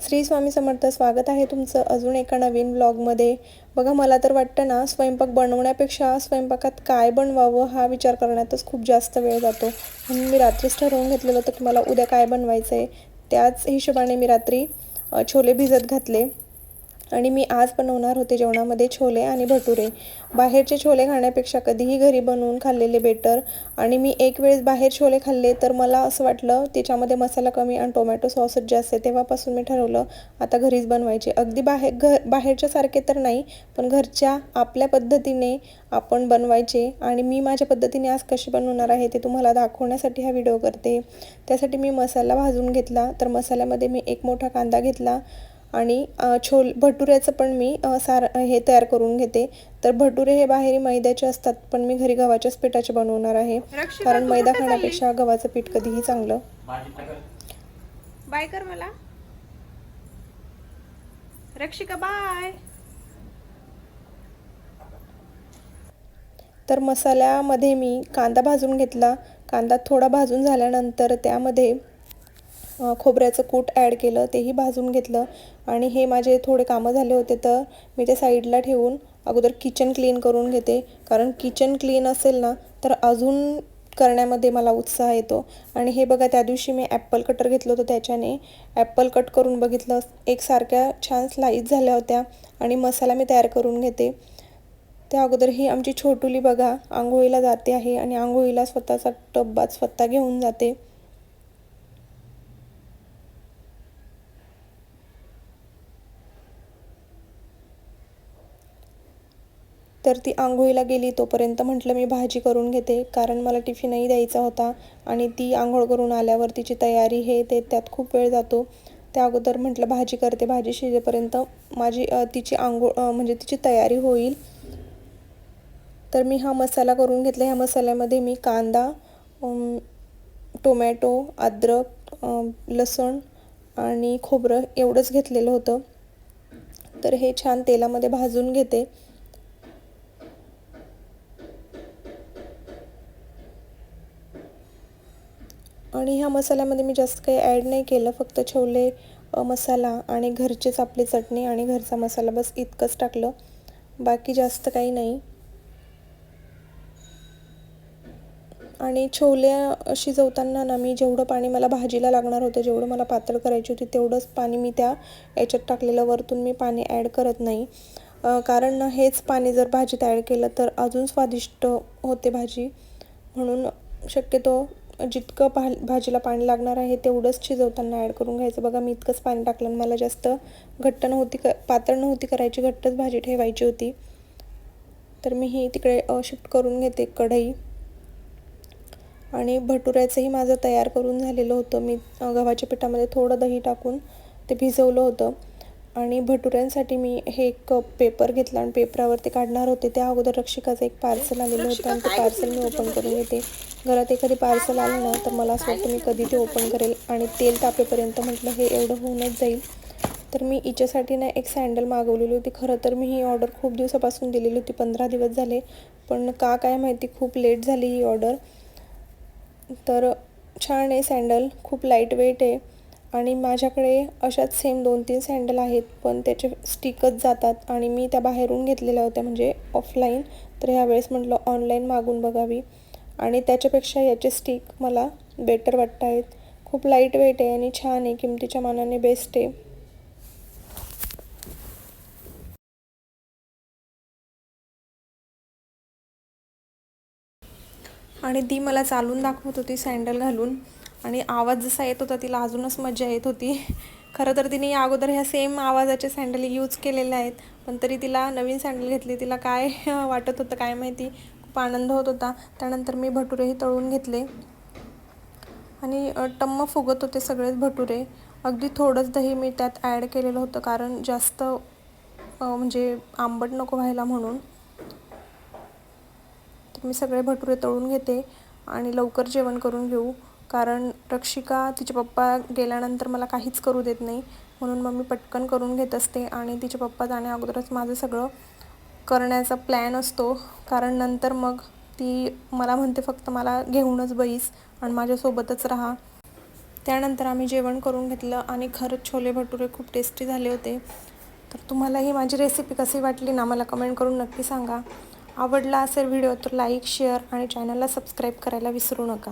श्री स्वामी समर्थ स्वागत आहे तुमचं अजून एका नवीन ब्लॉगमध्ये बघा मला तर वाटतं ना स्वयंपाक बनवण्यापेक्षा स्वयंपाकात काय बनवावं हा विचार करण्यातच खूप जास्त वेळ जातो. म्हणून मी रात्रीच ठरवून घेतलेलं होतं की मला उद्या काय बनवायचं आहे त्याच हिशोबाने मी रात्री छोले भिजत घातले. आणि मी आज बनवणार होते जेवणामध्ये छोले आणि भटुरे. बाहेरचे छोले खाण्यापेक्षा कधीही घरी बनवून खाल्लेले बेटर आणि मी एक वेळेस बाहेर छोले खाल्ले तर मला असं वाटलं त्याच्यामध्ये मसाला कमी आणि टोमॅटो सॉसच जास्त आहे तेव्हापासून मी ठरवलं आता घरीच बनवायचे. अगदी बाहेर घर बाहेरच्या सारखे तर नाही पण घरच्या आपल्या पद्धतीने आपण बनवायचे. आणि मी माझ्या पद्धतीने आज कशी बनवणार आहे ते तुम्हाला दाखवण्यासाठी हा व्हिडिओ करते. त्यासाठी मी मसाला भाजून घेतला. तर मसाल्यामध्ये मी एक मोठा कांदा घेतला. आणि छोल भटुऱ्याचं पण मी सार हे तयार करून घेते. तर भटुरे हे बाहेर मैद्याचे असतात पण मी घरी गव्हाच्याच पिठाचे बनवणार आहे. कारण मैदा खाण्यापेक्षा गव्हाचं पीठ कधीही चांगलं. बाय कर मला. रक्षिका बाय. तर मसाल्यामध्ये मी कांदा भाजून घेतला. कांदा थोडा भाजून झाल्यानंतर त्यामध्ये खोबऱ्याचं कूट ॲड केलं तेही भाजून घेतलं. आणि हे माझे थोडे कामं झाले होते तर मी ते साईडला ठेवून अगोदर किचन क्लीन करून घेते. कारण किचन क्लीन असेल ना तर अजून करण्यामध्ये मला उत्साह येतो. आणि हे बघा त्या दिवशी मी ॲप्पल कटर घेतलं होतं त्याच्याने. ॲप्पल कट करून बघितलं एकसारख्या छान स्लाईस झाल्या होत्या आणि मसाला मी तयार करून घेते. त्या अगोदर ही आमची छोटुली बघा आंघोळीला जाते आहे आणि आंघोळीला स्वतःचा टब्बा स्वतः घेऊन जाते. तर ती आंघोळीला गेली तोपर्यंत म्हटलं मी भाजी करून घेते. कारण मला टिफिनही द्यायचा होता आणि ती आंघोळ करून आल्यावर तिची तयारी हे ते त्यात खूप वेळ जातो. त्या अगोदर म्हटलं भाजी करते भाजी शिजेपर्यंत माझी तिची आंघोळ म्हणजे तिची तयारी होईल. तर मी हा मसाला करून घेतला. ह्या मसाल्यामध्ये मी कांदा टोमॅटो अद्रक लसूण आणि खोबरं एवढंच घेतलेलं होतं. तर हे छान तेलामध्ये भाजून घेते. आणि ह्या मसाल्यामध्ये मी जास्त काही ॲड नाही केलं. फक्त छोले मसाला आणि घरचीच आपली चटणी आणि घरचा मसाला बस इतकंच टाकलं. बाकी जास्त काही नाही. आणि छोल्या शिजवताना ना मी जेवढं पाणी मला भाजीला लागणार होतं जेवढं मला पातळ करायची होती तेवढंच पाणी मी त्या याच्यात टाकलेलं. वरतून मी पाणी ॲड करत नाही. कारण ना हेच पाणी जर भाजीत ॲड केलं तर अजून स्वादिष्ट होते भाजी. म्हणून शक्यतो जितकं भा भाजीला पाणी लागणार आहे तेवढंच शिजवताना ॲड करून घ्यायचं. बघा मी इतकंच पाणी टाकलं आणि मला जास्त घट्ट नव्हती क पातळ नव्हती करायची घट्टच भाजी ठेवायची होती. तर मी ही तिकडे शिफ्ट करून घेते कढई. आणि भटुऱ्याचंही माझं तयार करून झालेलं होतं. मी गव्हाच्या पिठामध्ये थोडं दही टाकून ते भिजवलं होतं. आणि भटुऱ्यांसाठी मी हे एक पेपर घेतला आणि पेपरावरती काढणार होते. त्या अगोदर रक्षिकाचं एक पार्सल आलेलं होतं आणि ते पार्सल मी ओपन करून घेते. घरात एखादी पार्सल आलं ना तर मला असं वाटतं मी कधी ते ओपन करेल. आणि तेल तापेपर्यंत म्हटलं हे एवढं होऊनच जाईल. तर मी हिच्यासाठी ना एक सँडल मागवलेली होती. खरं तर मी ही ऑर्डर खूप दिवसापासून दिलेली होती. पंधरा दिवस झाले. पण का काय माहिती खूप लेट झाली ही ऑर्डर तर छान आहे सँडल खूप लाइट वेट आहे. आणि माझ्याकडे अशाच सेम दोन तीन सँडल आहेत. पण त्याचे स्टिकच जातात. आणि मी त्या बाहेरून घेतलेल्या होत्या. म्हणजे ऑफलाईन तर ह्यावेळेस म्हटलं ऑनलाईन मागून बघावी. आणि त्याच्यापेक्षा याचे स्टिक मला बेटर वाटत आहेत खूप लाइट वेट आहे आणि छान आहे किमतीच्या मानाने बेस्ट आहे. आणि ती मला चालून दाखवत होती सँडल घालून. आणि आवाज जसा येत होता तिला अजूनच मजा येत होती. खरं तर तिने या अगोदर ह्या सेम आवाजाचे सँडल यूज केलेले आहेत पण तरी तिला नवीन सँडल घेतली तिला काय वाटत होतं काय माहिती? खूप आनंद होत होता. त्यानंतर मी भटुरेही तळून घेतले. आणि टम्म फुगत होते सगळेच भटुरे. अगदी थोडंच दही मी त्यात ॲड केलेलं होतं कारण जास्त म्हणजे आंबट नको व्हायला म्हणून. तर मी सगळे भटुरे तळून घेते आणि लवकर जेवण करून घेऊ. कारण रक्षिका तिचे पप्पा गेल्यानंतर मला काहीच करू देत नाही. म्हणून मग मी पटकन करून घेत असते आणि तिचे पप्पा जाण्या अगोदरच माझं सगळं करण्याचा प्लॅन असतो. कारण नंतर मग ती मला म्हणते फक्त मला घेऊनच बैस आणि माझ्यासोबतच राहा. त्यानंतर आम्ही जेवण करून घेतलं आणि खरंच छोले भटुरे खूप टेस्टी झाले होते. तर तुम्हाला ही माझी रेसिपी कशी वाटली ना मला कमेंट करून नक्की सांगा. आवडला असेल व्हिडिओ तर लाईक शेअर आणि चॅनलला सबस्क्राईब करायला विसरू नका.